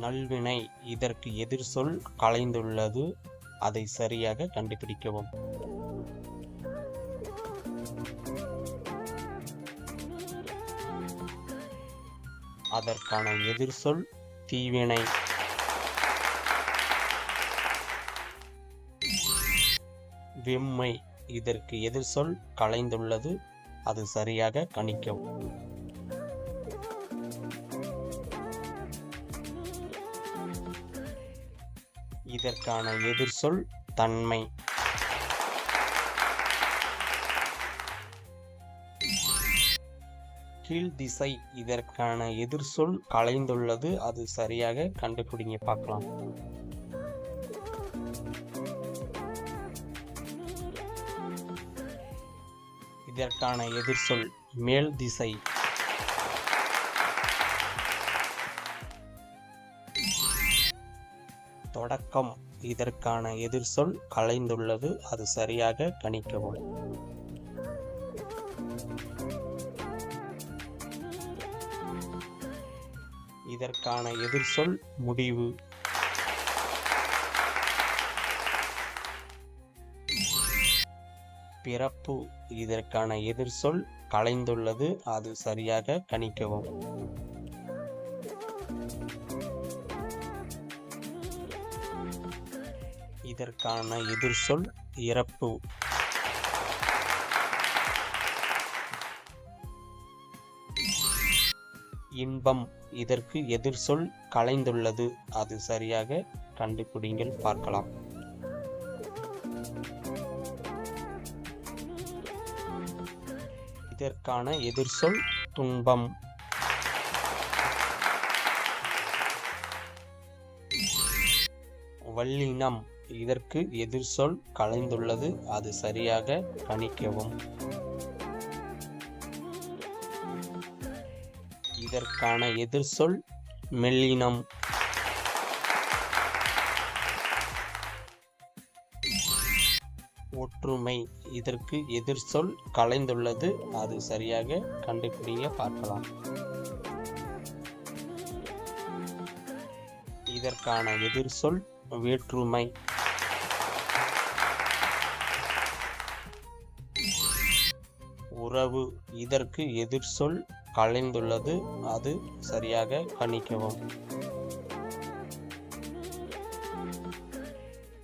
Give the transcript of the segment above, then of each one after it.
நல்வினை இதற்கு எதிர் சொல் கலைந்துள்ளது. அதை சரியாக கண்டுபிடிக்கவும். அதற்கான எதிர் சொல் தீவினை. வெம்மை இதற்கு எதிர் சொல் கலைந்துள்ளது. அது சரியாக கணிக்கவும். இதற்கான எதிர்சொல் தன்மை. கீழ் திசை இதற்கான எதிர்சொல் கலைந்துள்ளது. அது சரியாக கண்டுபிடிங்க பார்க்கலாம். இதற்கான எதிர்சொல் மேல் திசை. தொடக்கம். இதற்கான எதிர் சொல் கலைந்துள்ளது அது சரியாக கணிக்கவும். இதற்கான எதிர் சொல் முடிவு. பிறப்பு. இதற்கான எதிர் சொல் கலைந்துள்ளது அது சரியாக கணிக்கவும். இதற்கான எதிர் சொல் இறப்பு. இன்பம். இதற்கு எதிர் சொல் கலைந்துள்ளது. அது சரியாக கண்டுபிடிங்கள் பார்க்கலாம். இதற்கான எதிர் சொல் துன்பம். வல்லினம். இதற்கு எதிர் சொல் கலைந்துள்ளது. அது சரியாக கணிக்கவும். இதற்கான எதிர் சொல் மெல்லினம். ஒற்றுமை. இதற்கு எதிர் சொல் கலைந்துள்ளது. அது சரியாக கண்டுபிடிக்க பார்க்கலாம். இதற்கான எதிர் சொல் வேற்றுமை. உறவு. இதற்கு எதிர் சொல் கலைந்துள்ளது. அது சரியாக கணிக்கவும்.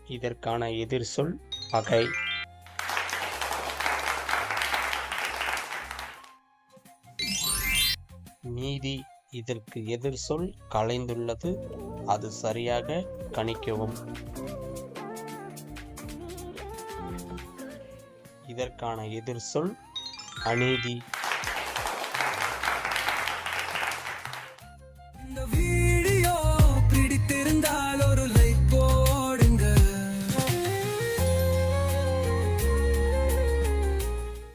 இதற்கான எதிர் சொல் பகை. நீதி. இதற்கு எதிர் சொல் கலைந்துள்ளது. அது சரியாக கணிக்கவும். இதற்கான எதிர் uneasy